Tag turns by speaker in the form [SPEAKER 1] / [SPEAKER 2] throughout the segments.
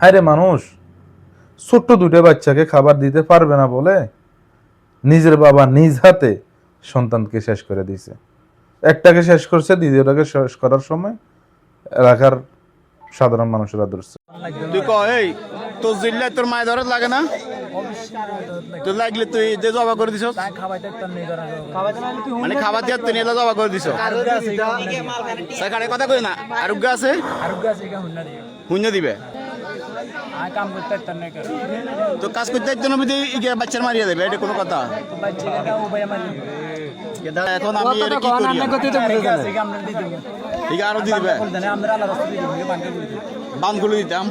[SPEAKER 1] হায় রে মানুষ ছোট্ট দুটো বাচ্চাকে খাবার দিতে পারবে না বলে নিজের বাবা নিজ হাতে সন্তানকে শেষ করে দিয়েছে। একটাকে শেষ করছে দ্বিতীয়টাকে শেষ করার সময় এলাকার সাধারণ মানুষেরা ধরছে।
[SPEAKER 2] তুই ক এই তোর জিল্লায় তোর মায়ের ধরত লাগে না? তোর লাগলে তুই যে জবা করে দিছ মানে খাবার দিয়ে তুই নিয়ে জবা করে দিছ সেখানে কথা কই না? আরোগ্য আছে? শূন্য দিবে?
[SPEAKER 3] কাম করতে পারতাম না কেন
[SPEAKER 2] তো কাজ করতে একজন যদি বাচ্চার মারিয়ে দেবে এটা কোনো কথা?
[SPEAKER 3] বাচ্চা ও ভাই আমার
[SPEAKER 2] এখন আমি এটা কি করি ঠিক আরও দিয়ে দিবে?
[SPEAKER 3] আমরা আল্লাহ রাস্তা দিয়ে দিই বাঙ্কা করে দিই
[SPEAKER 2] বানগুলো দিতাম?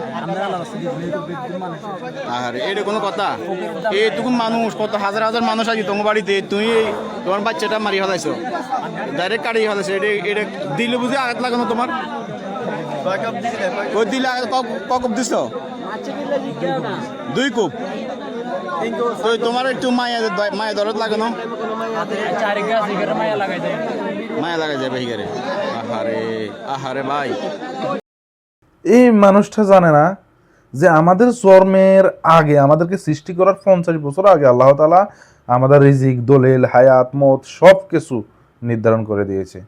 [SPEAKER 2] আর এটা কোনো কথা? এইটুকু মানুষ কত হাজার হাজার মানুষ আছে তোমার বাড়িতে তুই তোমার বাচ্চাটা মারি ফেলাইছো। ডাইরেক্ট কাটিয়ে ফেলাইছো এটা এটা দিলে বুঝে আঘাত লাগানো তোমার? ওই দিলে আঘাত ক- ক কুপ দিছ? দুই কুপ তো তোমার একটু মায়া মায়া দরদ
[SPEAKER 3] গাছ এখানে মায়া লাগাই
[SPEAKER 2] লাগা যাবে হিগারে আহারে আহারে ভাই।
[SPEAKER 1] এই মানুষটা জানে না যে আমাদের জন্মের আগে, আমাদেরকে সৃষ্টি করার পঞ্চাশ বছর আগে আল্লাহ তালা আমাদের রিজিক, দলিল, হায়াত, মত সব কিছু নির্ধারণ করে দিয়েছে।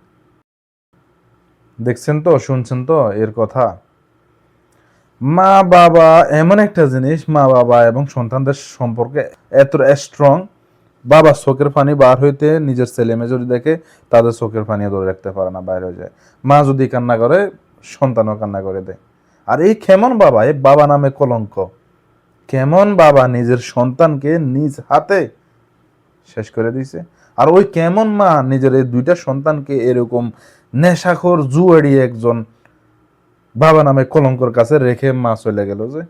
[SPEAKER 1] দেখছেন তো, শুনছেন তো এর কথা? মা বাবা, এমন একটা জিনিস মা বাবা এবং সন্তানদের সম্পর্কে এত স্ট্রং বাবা চোখের পানি বার হইতে নিজের ছেলে মেয়ে যদি দেখে, তাদের চোখের পানি ধরে রাখতে পারে না, বাইরে যায়। মা যদি কান্না করে, সন্তানও কান্না করে দেয়। আর এই কেমন বাবা? এই বাবা নামে কলঙ্ক। কেমন বাবা? নিজের সন্তানকে নিজ হাতে শেষ করে দিয়েছে। আর ওই কেমন মা নিজের এই দুইটা সন্তানকে এরকম নেশাখোর জুয়ারি একজন বাবা নামে কলঙ্কর কাছে রেখে মা চলে গেল যে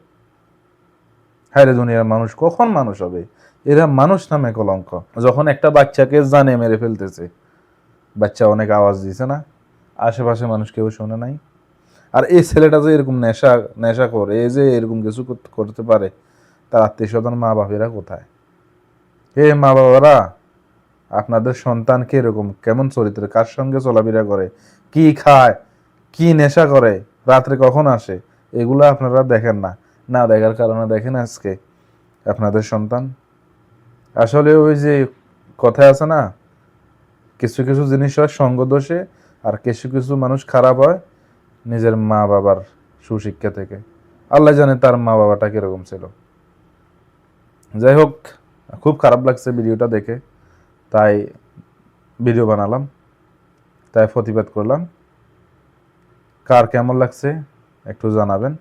[SPEAKER 1] হায়রে দুনিয়ার মানুষ, কখন মানুষ হবে? এরা মানুষ নামে কলঙ্ক। যখন একটা বাচ্চাকে জানে মেরে ফেলতেছে, বাচ্চা অনেক আওয়াজ দিয়েছে না? আশেপাশে মানুষ কেউ শোনে নাই? আর এই ছেলেটা যে এরকম নেশা নেশা করে এই যে এরকম কিছু করতে পারে, তার আত্মীয় স্বজন মা বাপেরা কোথায়? হে মা বাবারা আপনাদের সন্তানকে এরকম? কেমন চরিত্রের কার সঙ্গে চলাফেরা করে? কি খায়? কি নেশা করে? রাত্রে কখন আসে? এগুলো আপনারা দেখেন না। না দেখার কারণে দেখেন আজকে আপনাদের সন্তান। আসলে ওই যে কথায় আছে না, কিছু কিছু জিনিস হয় সঙ্গ দোষে আর কিছু কিছু মানুষ খারাপ হয় নিজের মা বাবার সুশিক্ষা থেকে। আল্লাহ জানে তার মা বাবাটা কীরকম ছিল। যাই হোক, খুব খারাপ লাগছে ভিডিওটা দেখে। তাই ভিডিও বানালাম, তাই প্রতিবাদ করলাম। কার কেমন লাগছে একটু জানাবেন,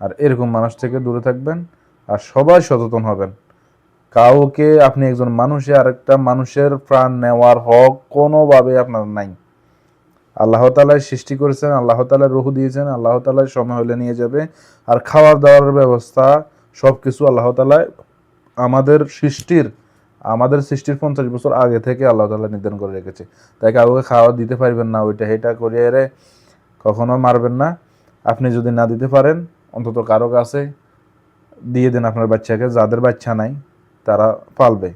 [SPEAKER 1] আর এরকম মানুষ থেকে দূরে থাকবেন আর সবাই সচেতন হবেন। কাউকে আপনি একজন মানুষে আরেকটা মানুষের প্রাণ নেওয়ার হক কোনোভাবে আপনার নাই। আল্লাহ তালাই সৃষ্টি করেছেন, আল্লাহ তালা রুহু দিয়েছেন, আল্লাহ তালায় সময় হলে নিয়ে যাবে। আর খাওয়ার দাওয়ার ব্যবস্থা সব কিছু আল্লাহ তালায় আমাদের সৃষ্টির আমাদের সৃষ্টির পঞ্চাশ বছর আগে থেকে আল্লাহ তালা নির্ধারণ করে রেখেছে। তাই কাউকে খাওয়া দিতে পারবেন না, ওইটা এটা করিয়ে রে কখনো মারবেন না। আপনি যদি না দিতে পারেন, অন্তত কারও কাছে দিয়ে দেন আপনার বাচ্চাকে, যাদের বাচ্চা নাই, তারা পালবে।